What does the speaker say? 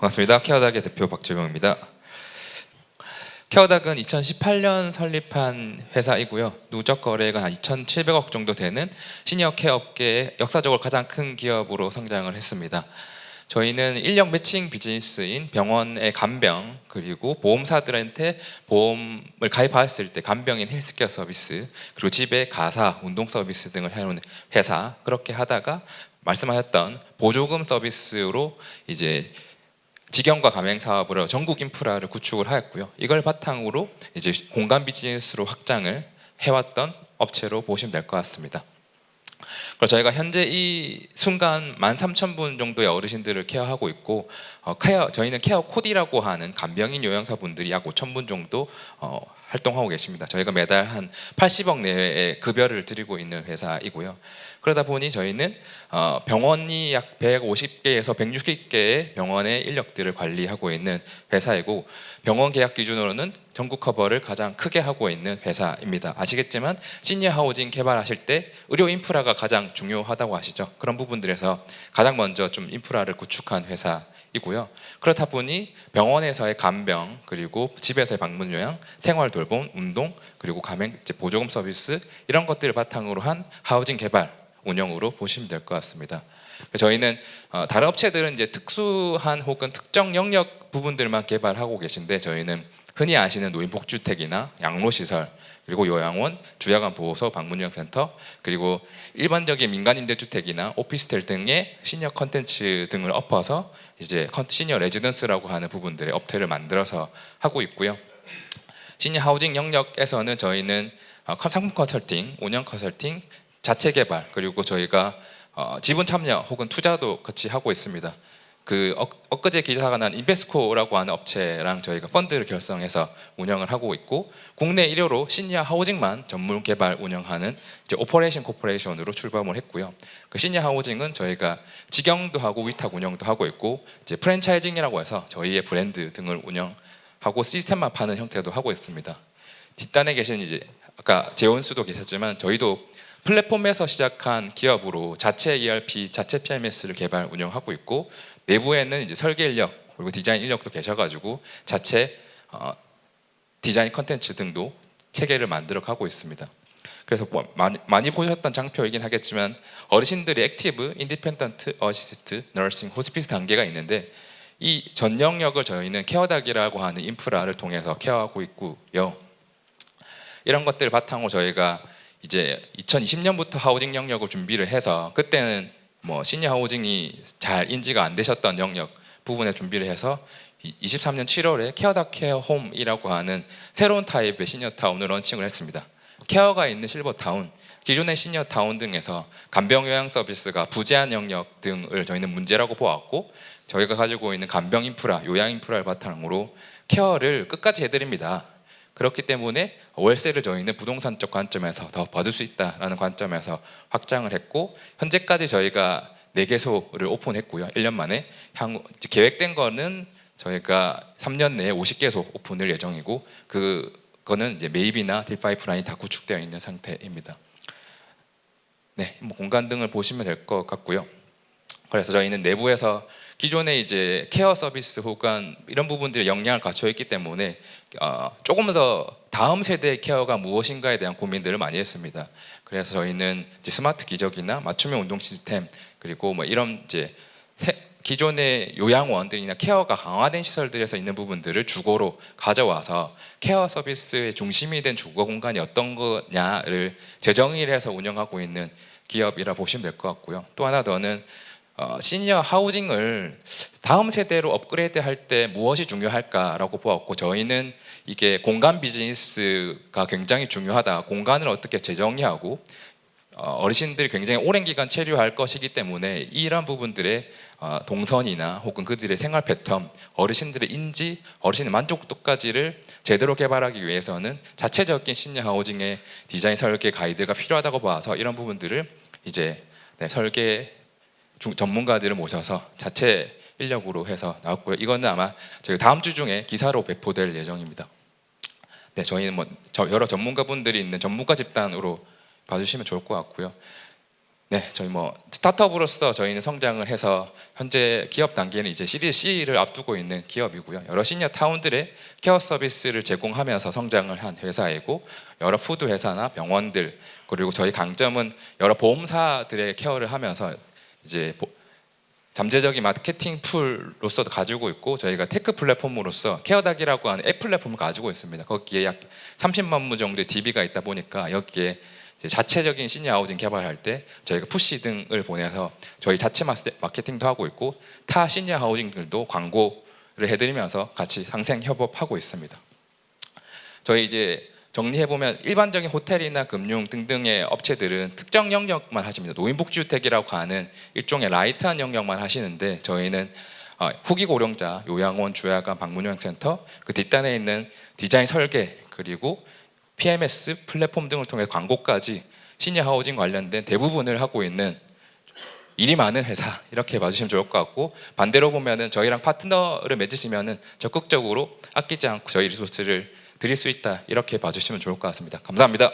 반갑습니다. 케어닥의 대표 박재병입니다. 케어닥은 2018년 설립한 회사이고요. 누적 거래가 한 2,700억 정도 되는 시니어 케어 업계의 역사적으로 가장 큰 기업으로 성장을 했습니다. 저희는 인력 매칭 비즈니스인 병원의 간병 그리고 보험사들한테 보험을 가입하였을 때 간병인 헬스케어 서비스 그리고 집에 가사 운동 서비스 등을 해놓은 회사 그렇게 하다가 말씀하셨던 보조금 서비스로 이제 직영과 가맹 사업으로 전국 인프라를 구축을 하였고요. 이걸 바탕으로 이제 공간 비즈니스로 확장을 해왔던 업체로 보시면 될 것 같습니다. 그래서 저희가 현재 이 순간 13,000분 정도의 어르신들을 케어하고 있고 어, 케어 저희는 케어 코디라고 하는 간병인 요양사분들이 약 5,000분 정도 어, 활동하고 계십니다. 저희가 매달 한 80억 내외의 급여를 드리고 있는 회사이고요. 그러다 보니 저희는 어, 병원이 약 150개에서 160개의 병원의 인력들을 관리하고 있는 회사이고 병원 계약 기준으로는 전국 커버를 가장 크게 하고 있는 회사입니다. 아시겠지만 시니어 하우징 개발하실 때 의료 인프라가 가장 중요하다고 하시죠. 그런 부분들에서 가장 먼저 좀 인프라를 구축한 회사 이고요. 그렇다 보니 병원에서의 간병 그리고 집에서의 방문 요양, 생활 돌봄, 운동 그리고 가맹 보조금 서비스 이런 것들을 바탕으로 한 하우징 개발 운영으로 보시면 될 것 같습니다. 저희는 어, 다른 업체들은 이제 특수한 혹은 특정 영역 부분들만 개발하고 계신데 저희는 흔히 아시는 노인 복주택이나 양로 시설 그리고 요양원, 주야간 보호소, 방문요양센터 그리고 일반적인 민간 임대주택이나 오피스텔 등의 시니어 컨텐츠 등을 엎어서 이제 컨- 시니어 레지던스라고 하는 부분들의 업체를 만들어서 하고 있고요. 시니어 하우징 영역에서는 저희는 어, 컨- 상품 컨설팅, 운영 컨설팅, 자체 개발 그리고 저희가 어, 지분 참여 혹은 투자도 같이 하고 있습니다. 그 엊, 엊그제 기사가 난 인베스코라고 하는 업체랑 저희가 펀드를 결성해서 운영을 하고 있고 국내 1호로 시니어 하우징만 전문 개발 운영하는 이제 오퍼레이션 코퍼레이션으로 출범을 했고요. 그 시니어 하우징은 저희가 직영도 하고 위탁 운영도 하고 있고 이제 프랜차이징이라고 해서 저희의 브랜드 등을 운영하고 시스템만 파는 형태도 하고 있습니다. 뒷단에 계신 이제 아까 재원수도 계셨지만 저희도 플랫폼에서 시작한 기업으로 자체 ERP, 자체 PMS를 개발 운영하고 있고 내부에는 이제 설계 인력 그리고 디자인 인력도 계셔가지고 자체 어, 디자인 컨텐츠 등도 체계를 만들어 가고 있습니다. 그래서 뭐 많이, 많이 보셨던 장표이긴 하겠지만 어르신들이 액티브, 인디펜던트, 어시스트, 너싱, 호스피스 단계가 있는데 이 전 영역을 저희는 케어닥이라고 하는 인프라를 통해서 케어하고 있고요. 이런 것들을 바탕으로 저희가 이제 2020년부터 하우징 영역을 준비를 해서 그때는 뭐 시니어 하우징이 잘 인지가 안 되셨던 영역 부분에 준비를 해서 23년 7월에 케어닥 케어 홈이라고 하는 새로운 타입의 시니어 타운을 런칭을 했습니다. 케어가 있는 실버 타운, 기존의 시니어 타운 등에서 간병 요양 서비스가 부재한 영역 등을 저희는 문제라고 보았고 저희가 가지고 있는 간병 인프라, 요양 인프라를 바탕으로 케어를 끝까지 해드립니다. 그렇기 때문에 월세를 저희는 부동산적 관점에서 더 받을 수 있다라는 관점에서 확장을 했고 현재까지 저희가 4개소를 오픈했고요. 1년 만에 향후 계획된 거는 저희가 3년 내에 50개소 오픈을 예정이고 그거는 이제 메이비나 딜 파이프라인이 다 구축되어 있는 상태입니다. 네, 뭐 공간 등을 보시면 될 것 같고요. 그래서 저희는 내부에서 기존에 이제 케어 서비스 혹은 이런 부분들이 역량을 갖춰 있기 때문에 어, 조금 더 다음 세대의 케어가 무엇인가에 대한 고민들을 많이 했습니다. 그래서 저희는 스마트 기적이나 맞춤형 운동 시스템 그리고 뭐 이런 이제 세- 기존의 요양원들이나 케어가 강화된 시설들에서 있는 부분들을 주거로 가져와서 케어 서비스의 중심이 된 주거 공간이 어떤 거냐를 재정의를 해서 운영하고 있는 기업이라 보시면 될 것 같고요. 또 하나 더는 어, 시니어 하우징을 다음 세대로 업그레이드 할 때 무엇이 중요할까라고 보았고 저희는 이게 공간 비즈니스가 굉장히 중요하다. 공간을 어떻게 재정의하고 어, 어르신들이 굉장히 오랜 기간 체류할 것이기 때문에 이런 부분들의 어, 동선이나 혹은 그들의 생활 패턴, 어르신들의 인지, 어르신의 만족도까지를 제대로 개발하기 위해서는 자체적인 시니어 하우징의 디자인 설계 가이드가 필요하다고 봐서 이런 부분들을 이제 네, 설계 중- 전문가들을 모셔서 자체 인력으로 해서 나왔고요. 이거는 아마 저희 다음 주 중에 기사로 배포될 예정입니다. 네, 저희는 뭐 저- 여러 전문가분들이 있는 전문가 집단으로 봐주시면 좋을 것 같고요. 네, 저희 뭐 스타트업으로서 저희는 성장을 해서 현재 기업 단계는 이제 시리즈 C를 앞두고 있는 기업이고요. 여러 시니어 타운들의 케어 서비스를 제공하면서 성장을 한 회사이고 여러 푸드 회사나 병원들 그리고 저희 강점은 여러 보험사들의 케어를 하면서 이제 보- 잠재적인 마케팅 풀로서도 가지고 있고 저희가 테크 플랫폼으로서 케어닥이라고 하는 앱 플랫폼을 가지고 있습니다. 거기에 약 30만 부 정도의 DB가 있다 보니까 여기에 자체적인 시니어 하우징 개발할 때 저희가 푸시 등을 보내서 저희 자체 마케팅도 하고 있고 타 시니어 하우징들도 광고를 해드리면서 같이 상생 협업하고 있습니다. 저희 이제 정리해 보면 일반적인 호텔이나 금융 등등의 업체들은 특정 영역만 하십니다. 노인복지주택이라고 하는 일종의 라이트한 영역만 하시는데 저희는 어, 후기 고령자 요양원, 주야간, 방문여행센터 그 뒷단에 있는 디자인 설계 그리고 PMS 플랫폼 등을 통해 광고까지 시니어 하우징 관련된 대부분을 하고 있는 일이 많은 회사 이렇게 봐주시면 좋을 것 같고 반대로 보면은 저희랑 파트너를 맺으시면은 적극적으로 아끼지 않고 저희 리소스를 드릴 수 있다 이렇게 봐주시면 좋을 것 같습니다. 감사합니다.